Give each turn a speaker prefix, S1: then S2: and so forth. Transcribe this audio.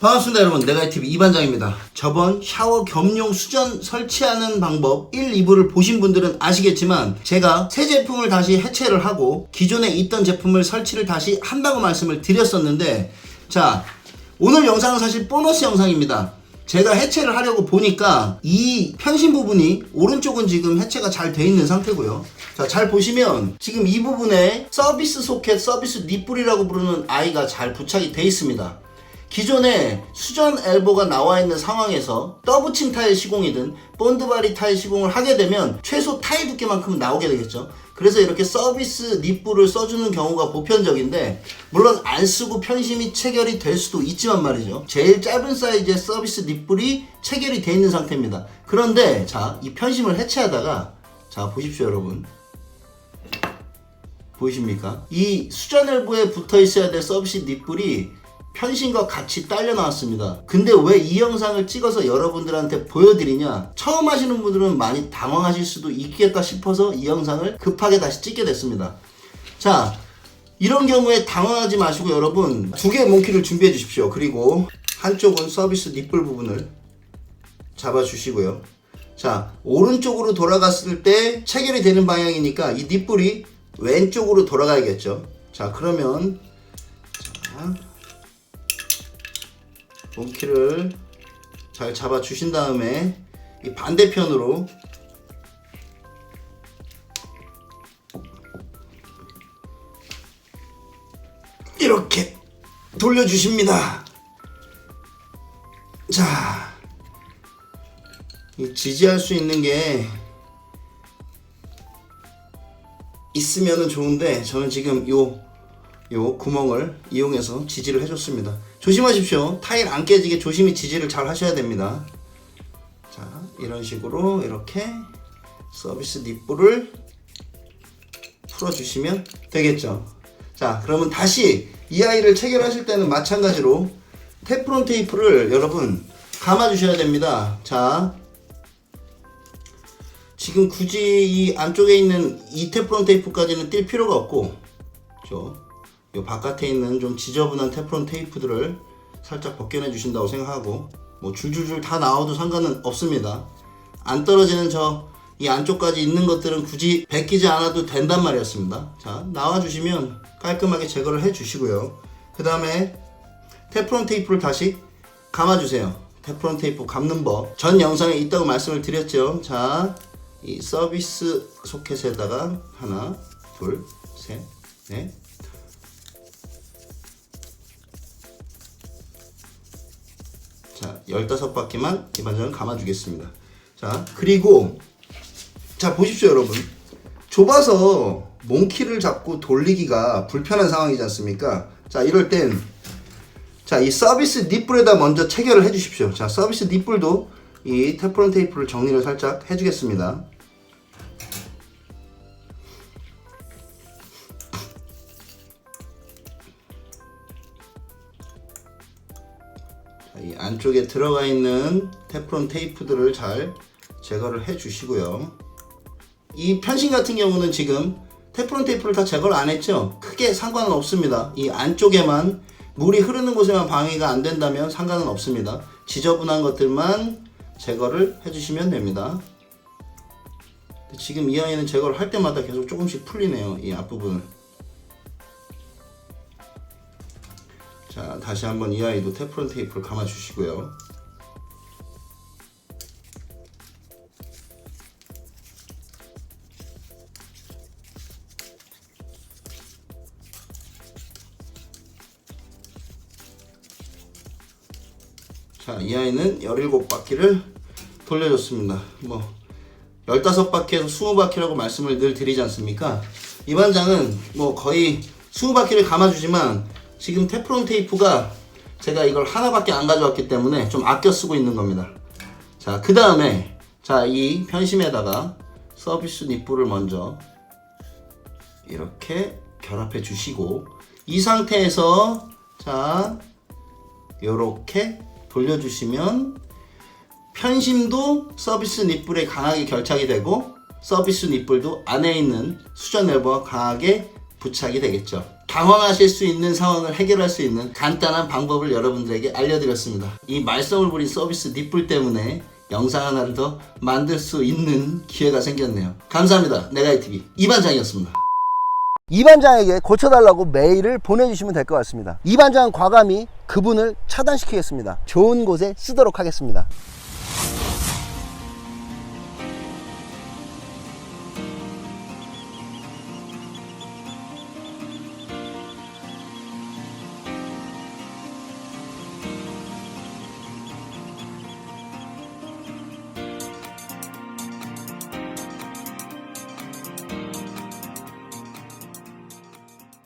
S1: 반갑습니다 여러분. 내가TV 이반장입니다. 저번 샤워 겸용 수전 설치하는 방법 1, 2부를 보신 분들은 아시겠지만 제가 새 제품을 다시 해체를 하고 기존에 있던 제품을 설치를 다시 한다고 말씀을 드렸었는데 자 오늘 영상은 사실 보너스 영상입니다. 제가 해체를 하려고 보니까 이 편심 부분이 오른쪽은 지금 해체가 잘 돼 있는 상태고요. 자 잘 보시면 지금 이 부분에 서비스 소켓 서비스 닛불이라고 부르는 아이가 잘 부착이 돼 있습니다 기존에 수전 엘보가 나와 있는 상황에서 떠붙임 타일 시공이든 본드바리 타일 시공을 하게 되면 최소 타일 두께만큼은 나오게 되겠죠. 그래서 이렇게 서비스 닛불을 써주는 경우가 보편적인데 물론 안 쓰고 편심이 체결이 될 수도 있지만 말이죠. 제일 짧은 사이즈의 서비스 닛불이 체결이 돼 있는 상태입니다. 그런데 자 이 편심을 해체하다가 자 보십시오 여러분. 보이십니까? 이 수전 엘보에 붙어 있어야 될 서비스 닛불이 편신과 같이 딸려 나왔습니다. 근데 왜 이 영상을 찍어서 여러분들한테 보여드리냐? 처음 하시는 분들은 많이 당황하실 수도 있겠다 싶어서 이 영상을 급하게 다시 찍게 됐습니다. 자, 이런 경우에 당황하지 마시고 여러분 두 개의 몽키를 준비해 주십시오. 그리고 한쪽은 서비스 닛불 부분을 잡아 주시고요. 자, 오른쪽으로 돌아갔을 때 체결이 되는 방향이니까 이 닛불이 왼쪽으로 돌아가야겠죠. 자, 그러면 자, 몽키를 잘 잡아 주신 다음에 이 반대편으로 이렇게 돌려주십니다. 자, 이 지지할 수 있는 게 있으면 좋은데 저는 지금 요, 요 구멍을 이용해서 지지를 해줬습니다. 조심하십시오. 타일 안 깨지게 조심히 지지를 잘 하셔야 됩니다. 자, 이런 식으로 이렇게 서비스 닛불을 풀어주시면 되겠죠. 자, 그러면 다시 이 아이를 체결하실 때는 마찬가지로 테프론 테이프를 여러분 감아주셔야 됩니다. 자, 지금 굳이 이 안쪽에 있는 이 테프론 테이프까지는 뛸 필요가 없고, 저, 요 바깥에 있는 좀 지저분한 테프론 테이프들을 살짝 벗겨내 주신다고 생각하고, 뭐 줄줄줄 다 나와도 상관은 없습니다. 안 떨어지는 저 이 안쪽까지 있는 것들은 굳이 벗기지 않아도 된단 말이었습니다. 자, 나와주시면 깔끔하게 제거를 해주시고요. 그 다음에 테프론 테이프를 다시 감아주세요. 테프론 테이프 감는 법. 전 영상에 있다고 말씀을 드렸죠. 자, 이 서비스 소켓에다가 하나, 둘, 셋, 넷. 자, 15바퀴만 이반전을 감아주겠습니다. 자, 그리고 자, 보십시오, 여러분. 좁아서 몽키를 잡고 돌리기가 불편한 상황이지 않습니까? 자, 이럴 땐 자, 이 서비스 닛불에다 먼저 체결을 해 주십시오. 자, 서비스 닛불도 이 테프론 테이프를 정리를 살짝 해 주겠습니다. 이 안쪽에 들어가 있는 테프론 테이프들을 잘 제거를 해 주시고요. 이 편신 같은 경우는 지금 테프론 테이프를 다 제거를 안 했죠? 크게 상관은 없습니다. 이 안쪽에만 물이 흐르는 곳에만 방해가 안 된다면 상관은 없습니다. 지저분한 것들만 제거를 해주시면 됩니다. 지금 이 아이는 제거를 할 때마다 계속 조금씩 풀리네요. 이 앞부분을. 자, 다시 한번 이 아이도 테프론 테이프를 감아 주시고요. 자, 이 아이는 17바퀴를 돌려줬습니다. 뭐, 15바퀴에서 20바퀴라고 말씀을 늘 드리지 않습니까? 이 반장은 뭐 거의 20바퀴를 감아주지만 지금 테프론 테이프가 제가 이걸 하나밖에 안 가져왔기 때문에 좀 아껴 쓰고 있는 겁니다. 자, 그 다음에 자, 이 편심에다가 서비스 닛불을 먼저 이렇게 결합해 주시고 이 상태에서 자, 요렇게 돌려주시면 편심도 서비스 닛불에 강하게 결착이 되고 서비스 닛불도 안에 있는 수전 앨버와 강하게 부착이 되겠죠. 당황하실 수 있는 상황을 해결할 수 있는 간단한 방법을 여러분들에게 알려드렸습니다. 이 말썽을 부린 서비스 닛불 때문에 영상 하나를 더 만들 수 있는 기회가 생겼네요. 감사합니다. 내가이TV 이반장이었습니다.
S2: 이반장에게 고쳐달라고 메일을 보내주시면 될 것 같습니다. 이반장은 과감히 그분을 차단시키겠습니다. 좋은 곳에 쓰도록 하겠습니다.